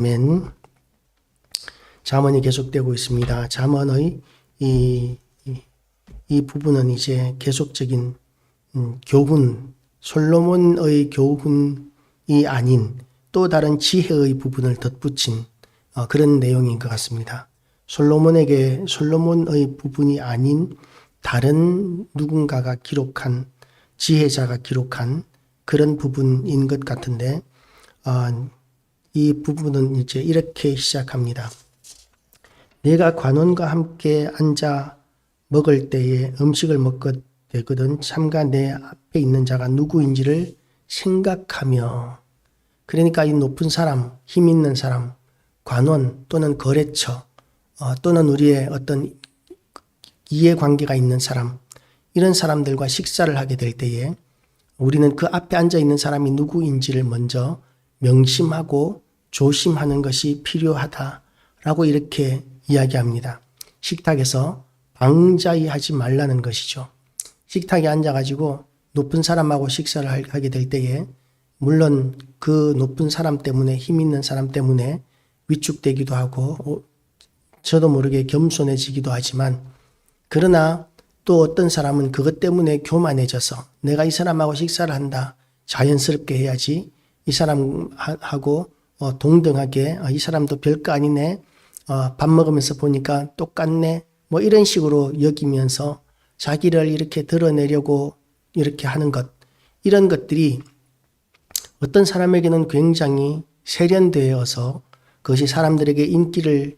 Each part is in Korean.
맨 잠언이 계속되고 있습니다. 잠언의 이, 이, 이 부분은 이제 계속적인 음, 교훈, 솔로몬의 교훈이 아닌 또 다른 지혜의 부분을 덧붙인 어, 그런 내용인 것 같습니다. 솔로몬에게 솔로몬의 부분이 아닌 다른 누군가가 기록한 지혜자가 기록한 그런 부분인 것 같은데 어, 이 부분은 이제 이렇게 시작합니다. 내가 관원과 함께 앉아 먹을 때에 음식을 먹게 되거든 참가 내 앞에 있는 자가 누구인지를 생각하며 그러니까 이 높은 사람, 힘 있는 사람, 관원 또는 거래처 어, 또는 우리의 어떤 이해관계가 있는 사람 이런 사람들과 식사를 하게 될 때에 우리는 그 앞에 앉아 있는 사람이 누구인지를 먼저 명심하고 조심하는 것이 필요하다라고 이렇게 이야기합니다. 식탁에서 방자히 하지 말라는 것이죠. 식탁에 앉아가지고 높은 사람하고 식사를 하게 될 때에 물론 그 높은 사람 때문에 힘 있는 사람 때문에 위축되기도 하고 어, 저도 모르게 겸손해지기도 하지만 그러나 또 어떤 사람은 그것 때문에 교만해져서 내가 이 사람하고 식사를 한다 자연스럽게 해야지 이 사람하고 어, 동등하게 어, 이 사람도 별거 아니네. 어, 밥 먹으면서 보니까 똑같네. 뭐 이런 식으로 여기면서 자기를 이렇게 드러내려고 이렇게 하는 것. 이런 것들이 어떤 사람에게는 굉장히 세련되어서 그것이 사람들에게 인기를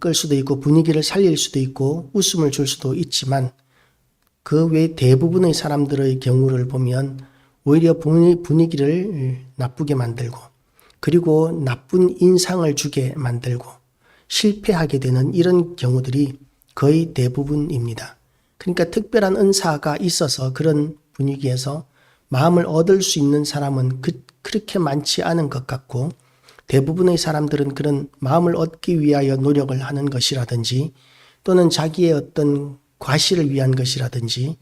끌 수도 있고 분위기를 살릴 수도 있고 웃음을 줄 수도 있지만 그 외 대부분의 사람들의 경우를 보면 오히려 분위기를 나쁘게 만들고 그리고 나쁜 인상을 주게 만들고 실패하게 되는 이런 경우들이 거의 대부분입니다. 그러니까 특별한 은사가 있어서 그런 분위기에서 마음을 얻을 수 있는 사람은 그, 그렇게 많지 않은 것 같고 대부분의 사람들은 그런 마음을 얻기 위하여 노력을 하는 것이라든지 또는 자기의 어떤 과시를 위한 것이라든지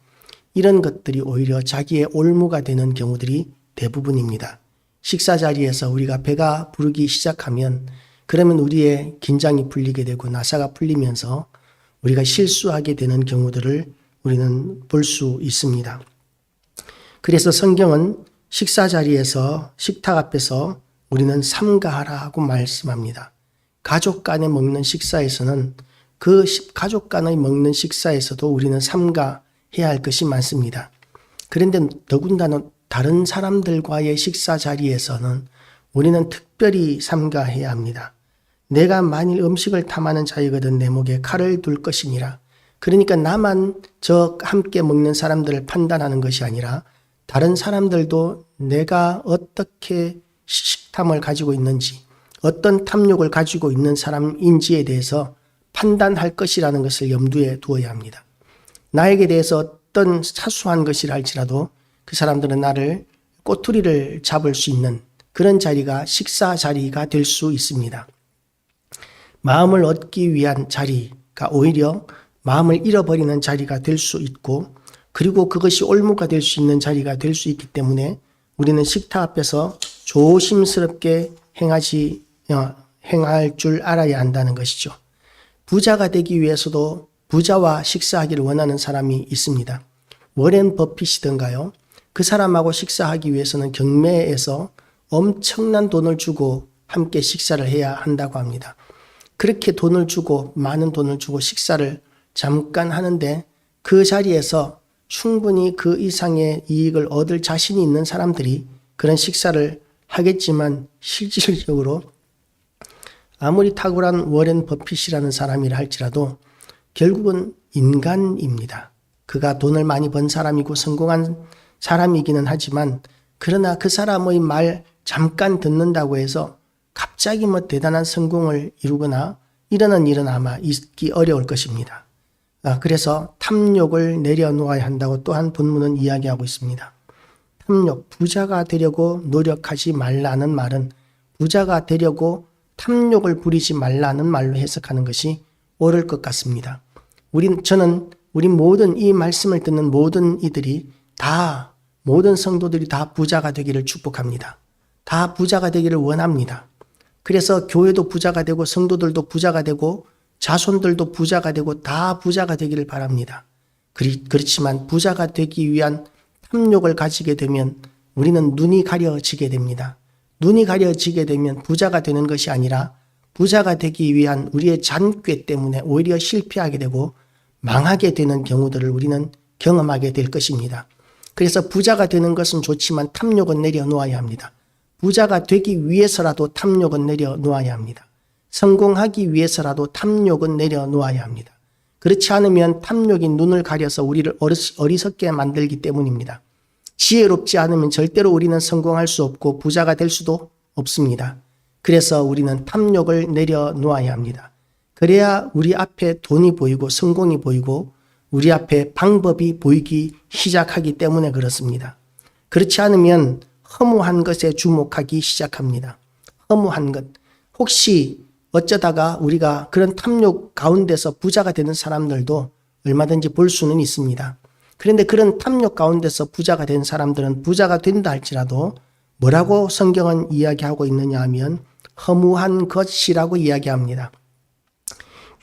이런 것들이 오히려 자기의 올무가 되는 경우들이 대부분입니다. 식사 자리에서 우리가 배가 부르기 시작하면 그러면 우리의 긴장이 풀리게 되고 나사가 풀리면서 우리가 실수하게 되는 경우들을 우리는 볼 수 있습니다. 그래서 성경은 식사 자리에서 식탁 앞에서 우리는 삼가하라고 말씀합니다. 가족 간에 먹는 식사에서는 그 가족 간의 먹는 식사에서도 우리는 삼가 해야 할 것이 많습니다. 그런데 더군다나 다른 사람들과의 식사 자리에서는 우리는 특별히 삼가해야 합니다. 내가 만일 음식을 탐하는 자이거든 내 목에 칼을 둘 것이니라. 그러니까 나만 저 함께 먹는 사람들을 판단하는 것이 아니라 다른 사람들도 내가 어떻게 식탐을 가지고 있는지, 어떤 탐욕을 가지고 있는 사람인지에 대해서 판단할 것이라는 것을 염두에 두어야 합니다. 나에게 대해서 어떤 사소한 것이라 할지라도 그 사람들은 나를 꼬투리를 잡을 수 있는 그런 자리가 식사 자리가 될 수 있습니다. 마음을 얻기 위한 자리가 오히려 마음을 잃어버리는 자리가 될 수 있고 그리고 그것이 올무가 될 수 있는 자리가 될 수 있기 때문에 우리는 식탁 앞에서 조심스럽게 행하지 어, 행할 줄 알아야 한다는 것이죠. 부자가 되기 위해서도 부자와 식사하기를 원하는 사람이 있습니다. 워렌 버핏이던가요? 그 사람하고 식사하기 위해서는 경매에서 엄청난 돈을 주고 함께 식사를 해야 한다고 합니다. 그렇게 돈을 주고 많은 돈을 주고 식사를 잠깐 하는데 그 자리에서 충분히 그 이상의 이익을 얻을 자신이 있는 사람들이 그런 식사를 하겠지만 실질적으로 아무리 탁월한 워렌 버핏이라는 사람이라 할지라도 결국은 인간입니다. 그가 돈을 많이 번 사람이고 성공한 사람이기는 하지만 그러나 그 사람의 말 잠깐 듣는다고 해서 갑자기 뭐 대단한 성공을 이루거나 이러는 일은 아마 있기 어려울 것입니다. 아, 그래서 탐욕을 내려놓아야 한다고 또한 본문은 이야기하고 있습니다. 탐욕, 부자가 되려고 노력하지 말라는 말은 부자가 되려고 탐욕을 부리지 말라는 말로 해석하는 것이 옳을 것 같습니다. 우린, 저는 우리 모든 이 말씀을 듣는 모든 이들이 다, 모든 성도들이 다 부자가 되기를 축복합니다. 다 부자가 되기를 원합니다. 그래서 교회도 부자가 되고 성도들도 부자가 되고 자손들도 부자가 되고 다 부자가 되기를 바랍니다. 그렇지만 부자가 되기 위한 탐욕을 가지게 되면 우리는 눈이 가려지게 됩니다. 눈이 가려지게 되면 부자가 되는 것이 아니라 부자가 되기 위한 우리의 잔꾀 때문에 오히려 실패하게 되고 망하게 되는 경우들을 우리는 경험하게 될 것입니다. 그래서 부자가 되는 것은 좋지만 탐욕은 내려놓아야 합니다. 부자가 되기 위해서라도 탐욕은 내려놓아야 합니다. 성공하기 위해서라도 탐욕은 내려놓아야 합니다. 그렇지 않으면 탐욕이 눈을 가려서 우리를 어리석게 만들기 때문입니다. 지혜롭지 않으면 절대로 우리는 성공할 수 없고 부자가 될 수도 없습니다. 그래서 우리는 탐욕을 내려놓아야 합니다. 그래야 우리 앞에 돈이 보이고 성공이 보이고 우리 앞에 방법이 보이기 시작하기 때문에 그렇습니다. 그렇지 않으면 허무한 것에 주목하기 시작합니다. 허무한 것. 혹시 어쩌다가 우리가 그런 탐욕 가운데서 부자가 되는 사람들도 얼마든지 볼 수는 있습니다. 그런데 그런 탐욕 가운데서 부자가 된 사람들은 부자가 된다 할지라도 뭐라고 성경은 이야기하고 있느냐 하면 허무한 것이라고 이야기합니다.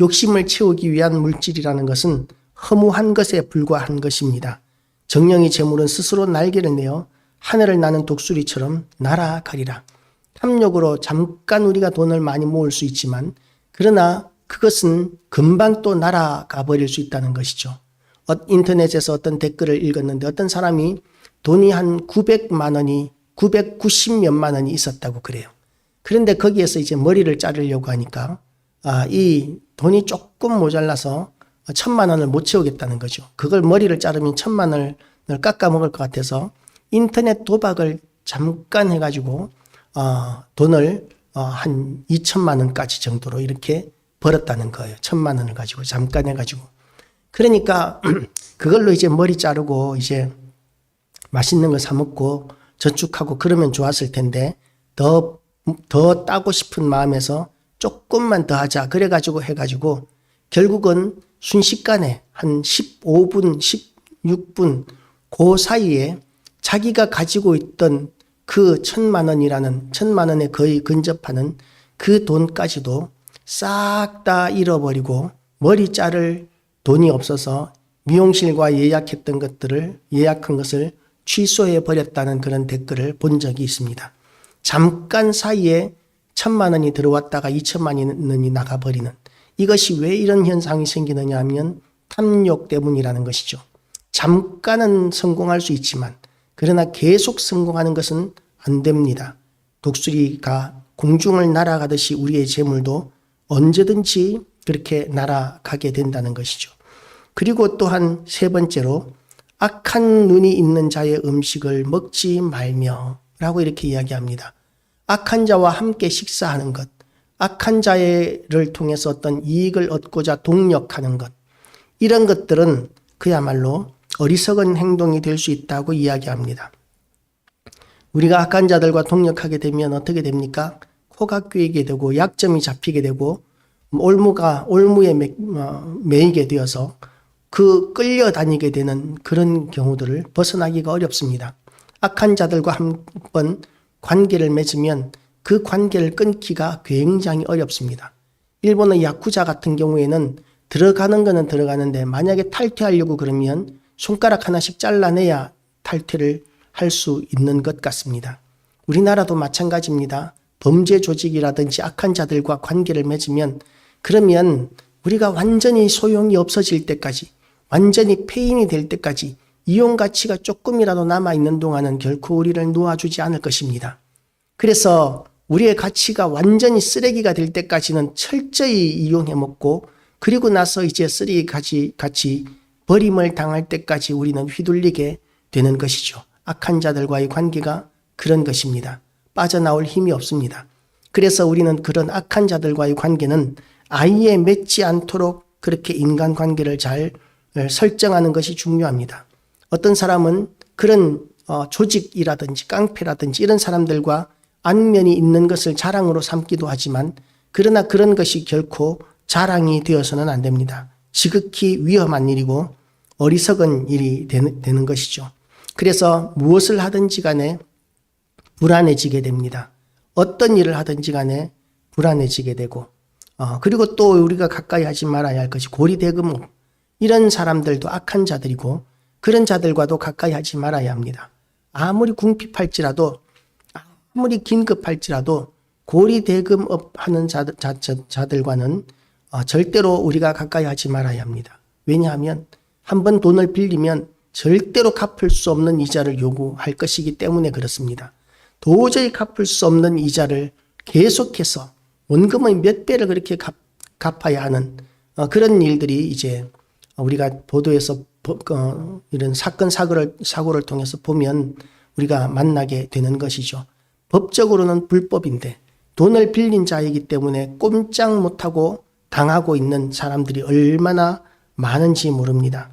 욕심을 채우기 위한 물질이라는 것은 허무한 것에 불과한 것입니다. 정령의 재물은 스스로 날개를 내어 하늘을 나는 독수리처럼 날아가리라. 탐욕으로 잠깐 우리가 돈을 많이 모을 수 있지만 그러나 그것은 금방 또 날아가 버릴 수 있다는 것이죠. 어, 인터넷에서 어떤 댓글을 읽었는데 어떤 사람이 돈이 한 900만 원이 990 몇만 원이 있었다고 그래요. 그런데 거기에서 이제 머리를 자르려고 하니까 아, 이 돈이 조금 모자라서 천만 원을 못 채우겠다는 거죠. 그걸 머리를 자르면 천만 원을 깎아 먹을 것 같아서 인터넷 도박을 잠깐 해가지고 어, 돈을 어, 한 2천만 원까지 정도로 이렇게 벌었다는 거예요. 천만 원을 가지고 잠깐 해가지고. 그러니까 그걸로 이제 머리 자르고 이제 맛있는 거사 먹고 저축하고 그러면 좋았을 텐데 더, 더 따고 싶은 마음에서 조금만 더 하자. 그래가지고 해가지고 결국은 순식간에 한 15분, 16분 그 사이에 자기가 가지고 있던 그 천만 원이라는 천만 원에 거의 근접하는 그 돈까지도 싹 다 잃어버리고 머리 자를 돈이 없어서 미용실과 예약했던 것들을 예약한 것을 취소해 버렸다는 그런 댓글을 본 적이 있습니다. 잠깐 사이에 천만 원이 들어왔다가 이천만 원이 나가버리는 이것이 왜 이런 현상이 생기느냐 하면 탐욕 때문이라는 것이죠. 잠깐은 성공할 수 있지만 그러나 계속 성공하는 것은 안 됩니다. 독수리가 공중을 날아가듯이 우리의 재물도 언제든지 그렇게 날아가게 된다는 것이죠. 그리고 또한 세 번째로 악한 눈이 있는 자의 음식을 먹지 말며 라고 이렇게 이야기합니다. 악한 자와 함께 식사하는 것, 악한 자를 통해서 어떤 이익을 얻고자 동력하는 것, 이런 것들은 그야말로 어리석은 행동이 될 수 있다고 이야기합니다. 우리가 악한 자들과 동력하게 되면 어떻게 됩니까? 코가 꿰게 되고 약점이 잡히게 되고 올무가 올무에 매, 어, 매이게 되어서 그 끌려다니게 되는 그런 경우들을 벗어나기가 어렵습니다. 악한 자들과 한번 관계를 맺으면 그 관계를 끊기가 굉장히 어렵습니다. 일본의 야쿠자 같은 경우에는 들어가는 거는 들어가는데 만약에 탈퇴하려고 그러면 손가락 하나씩 잘라내야 탈퇴를 할 수 있는 것 같습니다. 우리나라도 마찬가지입니다. 범죄 조직이라든지 악한 자들과 관계를 맺으면 그러면 우리가 완전히 소용이 없어질 때까지 완전히 폐인이 될 때까지 이용 가치가 조금이라도 남아 있는 동안은 결코 우리를 놓아주지 않을 것입니다. 그래서 우리의 가치가 완전히 쓰레기가 될 때까지는 철저히 이용해 먹고 그리고 나서 이제 쓰레기 같이 같이 버림을 당할 때까지 우리는 휘둘리게 되는 것이죠. 악한 자들과의 관계가 그런 것입니다. 빠져나올 힘이 없습니다. 그래서 우리는 그런 악한 자들과의 관계는 아예 맺지 않도록 그렇게 인간 관계를 잘 설정하는 것이 중요합니다. 어떤 사람은 그런 어, 조직이라든지 깡패라든지 이런 사람들과 안면이 있는 것을 자랑으로 삼기도 하지만 그러나 그런 것이 결코 자랑이 되어서는 안 됩니다. 지극히 위험한 일이고 어리석은 일이 되는, 되는 것이죠. 그래서 무엇을 하든지 간에 불안해지게 됩니다. 어떤 일을 하든지 간에 불안해지게 되고 어, 그리고 또 우리가 가까이 하지 말아야 할 것이 고리대금업 이런 사람들도 악한 자들이고 그런 자들과도 가까이 하지 말아야 합니다. 아무리 궁핍할지라도 아무리 긴급할지라도 고리대금업 하는 자들, 자, 자, 들과는 어, 절대로 우리가 가까이 하지 말아야 합니다. 왜냐하면 한 번 돈을 빌리면 절대로 갚을 수 없는 이자를 요구할 것이기 때문에 그렇습니다. 도저히 갚을 수 없는 이자를 계속해서 원금의 몇 배를 그렇게 갚, 갚아야 하는 어, 그런 일들이 이제 우리가 보도에서 법- 어, 이런 사건 사고를 사고를 통해서 보면 우리가 만나게 되는 것이죠. 법적으로는 불법인데 돈을 빌린 자이기 때문에 꼼짝 못하고 당하고 있는 사람들이 얼마나 많은지 모릅니다.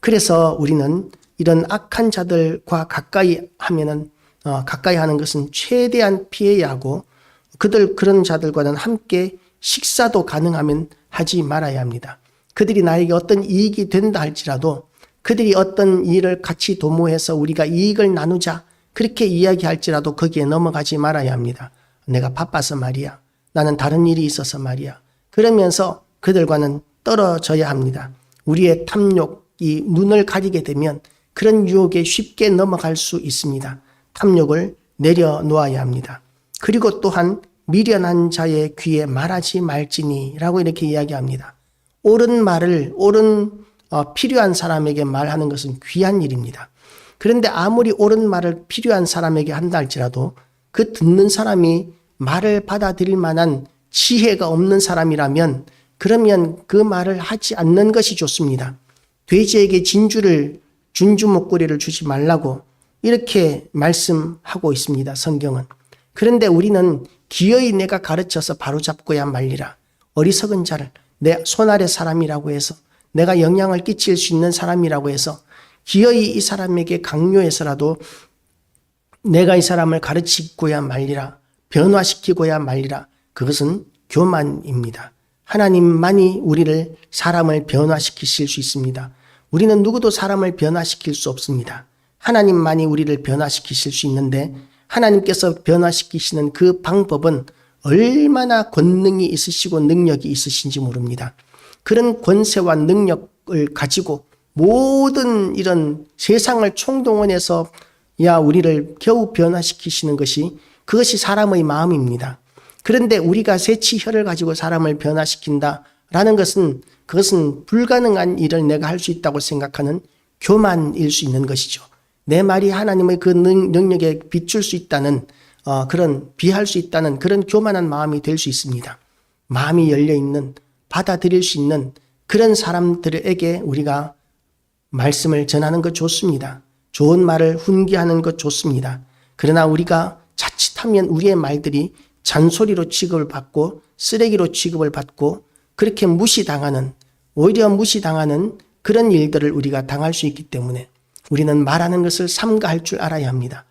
그래서 우리는 이런 악한 자들과 가까이 하면은 어, 가까이 하는 것은 최대한 피해야 하고 그들 그런 자들과는 함께 식사도 가능하면 하지 말아야 합니다. 그들이 나에게 어떤 이익이 된다 할지라도 그들이 어떤 일을 같이 도모해서 우리가 이익을 나누자 그렇게 이야기할지라도 거기에 넘어가지 말아야 합니다. 내가 바빠서 말이야. 나는 다른 일이 있어서 말이야. 그러면서 그들과는 떨어져야 합니다. 우리의 탐욕이 눈을 가리게 되면 그런 유혹에 쉽게 넘어갈 수 있습니다. 탐욕을 내려놓아야 합니다. 그리고 또한 미련한 자의 귀에 말하지 말지니라고 이렇게 이야기합니다. 옳은 말을 옳은 어, 필요한 사람에게 말하는 것은 귀한 일입니다. 그런데 아무리 옳은 말을 필요한 사람에게 한다 할지라도 그 듣는 사람이 말을 받아들일 만한 지혜가 없는 사람이라면 그러면 그 말을 하지 않는 것이 좋습니다. 돼지에게 진주를 준주 목걸이를 주지 말라고 이렇게 말씀하고 있습니다. 성경은. 그런데 우리는 기어이 내가 가르쳐서 바로잡고야 말리라. 어리석은 자를 내 손아래 사람이라고 해서 내가 영향을 끼칠 수 있는 사람이라고 해서 기어이 이 사람에게 강요해서라도 내가 이 사람을 가르치고야 말리라. 변화시키고야 말리라. 그것은 교만입니다. 하나님만이 우리를 사람을 변화시키실 수 있습니다. 우리는 누구도 사람을 변화시킬 수 없습니다. 하나님만이 우리를 변화시키실 수 있는데 하나님께서 변화시키시는 그 방법은 얼마나 권능이 있으시고 능력이 있으신지 모릅니다. 그런 권세와 능력을 가지고 모든 이런 세상을 총동원해서 야 우리를 겨우 변화시키시는 것이 그것이 사람의 마음입니다. 그런데 우리가 새치혈을 가지고 사람을 변화시킨다라는 것은 그것은 불가능한 일을 내가 할 수 있다고 생각하는 교만일 수 있는 것이죠. 내 말이 하나님의 그 능, 능력에 비출 수 있다는 어, 그런 비할 수 있다는 그런 교만한 마음이 될 수 있습니다. 마음이 열려 있는 받아들일 수 있는 그런 사람들에게 우리가 말씀을 전하는 것 좋습니다. 좋은 말을 훈계하는 것 좋습니다. 그러나 우리가 자칫하면 우리의 말들이 잔소리로 취급을 받고 쓰레기로 취급을 받고 그렇게 무시당하는 오히려 무시당하는 그런 일들을 우리가 당할 수 있기 때문에 우리는 말하는 것을 삼가할 줄 알아야 합니다.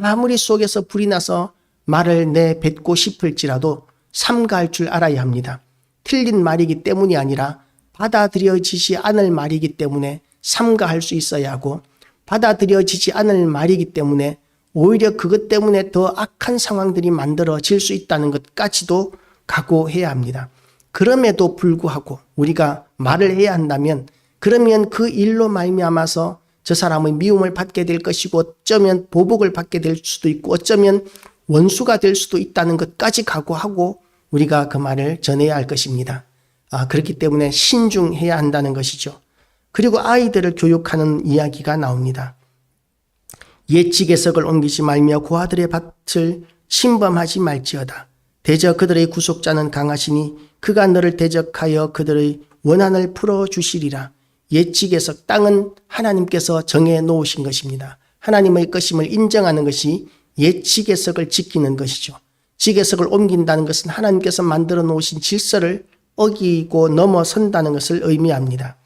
아무리 속에서 불이 나서 말을 내뱉고 싶을지라도 삼가할 줄 알아야 합니다. 틀린 말이기 때문이 아니라 받아들여지지 않을 말이기 때문에 삼가할 수 있어야 하고 받아들여지지 않을 말이기 때문에 오히려 그것 때문에 더 악한 상황들이 만들어질 수 있다는 것까지도 각오해야 합니다. 그럼에도 불구하고 우리가 말을 해야 한다면 그러면 그 일로 말미암아서 저 사람의 미움을 받게 될 것이고 어쩌면 보복을 받게 될 수도 있고 어쩌면 원수가 될 수도 있다는 것까지 각오하고 우리가 그 말을 전해야 할 것입니다. 아, 그렇기 때문에 신중해야 한다는 것이죠. 그리고 아이들을 교육하는 이야기가 나옵니다. 옛 지계석을 옮기지 말며 고아들의 밭을 침범하지 말지어다. 대저 그들의 구속자는 강하시니 그가 너를 대적하여 그들의 원한을 풀어 주시리라. 옛 지계석 땅은 하나님께서 정해 놓으신 것입니다. 하나님의 것임을 인정하는 것이 옛 지계석을 지키는 것이죠. 지계석을 옮긴다는 것은 하나님께서 만들어 놓으신 질서를 어기고 넘어선다는 것을 의미합니다.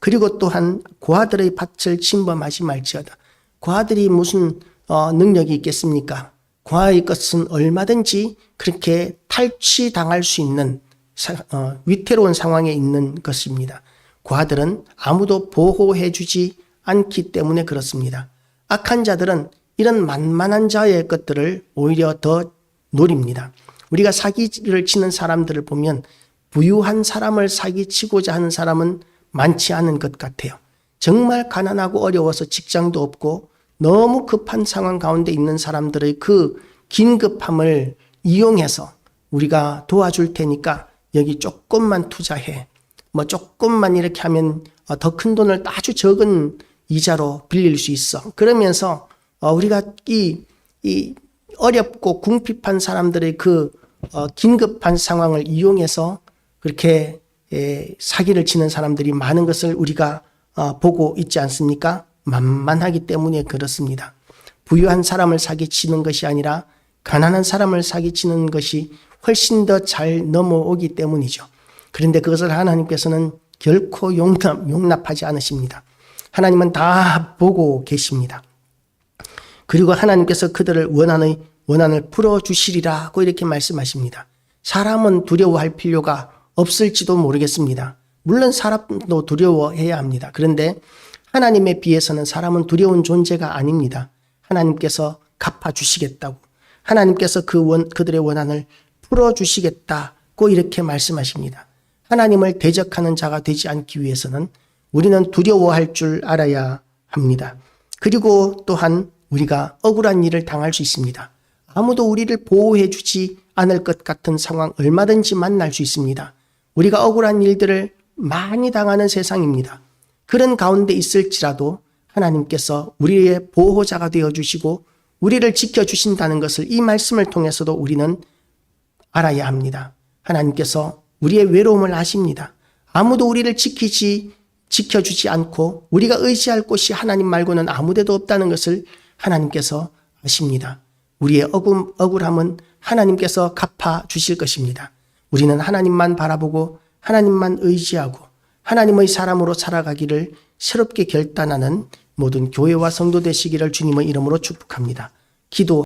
그리고 또한 고아들의 밭을 침범하지 말지어다. 고아들이 무슨 어, 능력이 있겠습니까? 고아의 것은 얼마든지 그렇게 탈취당할 수 있는 사- 어, 위태로운 상황에 있는 것입니다. 고아들은 아무도 보호해 주지 않기 때문에 그렇습니다. 악한 자들은 이런 만만한 자의 것들을 오히려 더 노립니다. 우리가 사기를 치는 사람들을 보면 부유한 사람을 사기치고자 하는 사람은 많지 않은 것 같아요. 정말 가난하고 어려워서 직장도 없고 너무 급한 상황 가운데 있는 사람들의 그 긴급함을 이용해서 우리가 도와줄 테니까 여기 조금만 투자해. 뭐 조금만 이렇게 하면 더 큰 돈을 아주 적은 이자로 빌릴 수 있어. 그러면서 어, 우리가 이, 이 어렵고 궁핍한 사람들의 그 어, 긴급한 상황을 이용해서 그렇게 예, 사기를 치는 사람들이 많은 것을 우리가 어, 보고 있지 않습니까? 만만하기 때문에 그렇습니다. 부유한 사람을 사기치는 것이 아니라 가난한 사람을 사기치는 것이 훨씬 더 잘 넘어오기 때문이죠. 그런데 그것을 하나님께서는 결코 용납, 용납하지 않으십니다. 하나님은 다 보고 계십니다. 그리고 하나님께서 그들을 원한의 원한을 풀어 주시리라고 이렇게 말씀하십니다. 사람은 두려워할 필요가 없을지도 모르겠습니다. 물론 사람도 두려워해야 합니다. 그런데 하나님에 비해서는 사람은 두려운 존재가 아닙니다. 하나님께서 갚아 주시겠다고 하나님께서 그 원, 그들의 원한을 풀어 주시겠다고 이렇게 말씀하십니다. 하나님을 대적하는 자가 되지 않기 위해서는 우리는 두려워할 줄 알아야 합니다. 그리고 또한 우리가 억울한 일을 당할 수 있습니다. 아무도 우리를 보호해 주지 않을 것 같은 상황 얼마든지 만날 수 있습니다. 우리가 억울한 일들을 많이 당하는 세상입니다. 그런 가운데 있을지라도 하나님께서 우리의 보호자가 되어 주시고 우리를 지켜 주신다는 것을 이 말씀을 통해서도 우리는 알아야 합니다. 하나님께서 우리의 외로움을 아십니다. 아무도 우리를 지키지 지켜주지 않고 우리가 의지할 곳이 하나님 말고는 아무데도 없다는 것을 하나님께서 아십니다. 우리의 억울, 억울함은 하나님께서 갚아 주실 것입니다. 우리는 하나님만 바라보고 하나님만 의지하고 하나님의 사람으로 살아가기를 새롭게 결단하는 모든 교회와 성도 되시기를 주님의 이름으로 축복합니다. 기도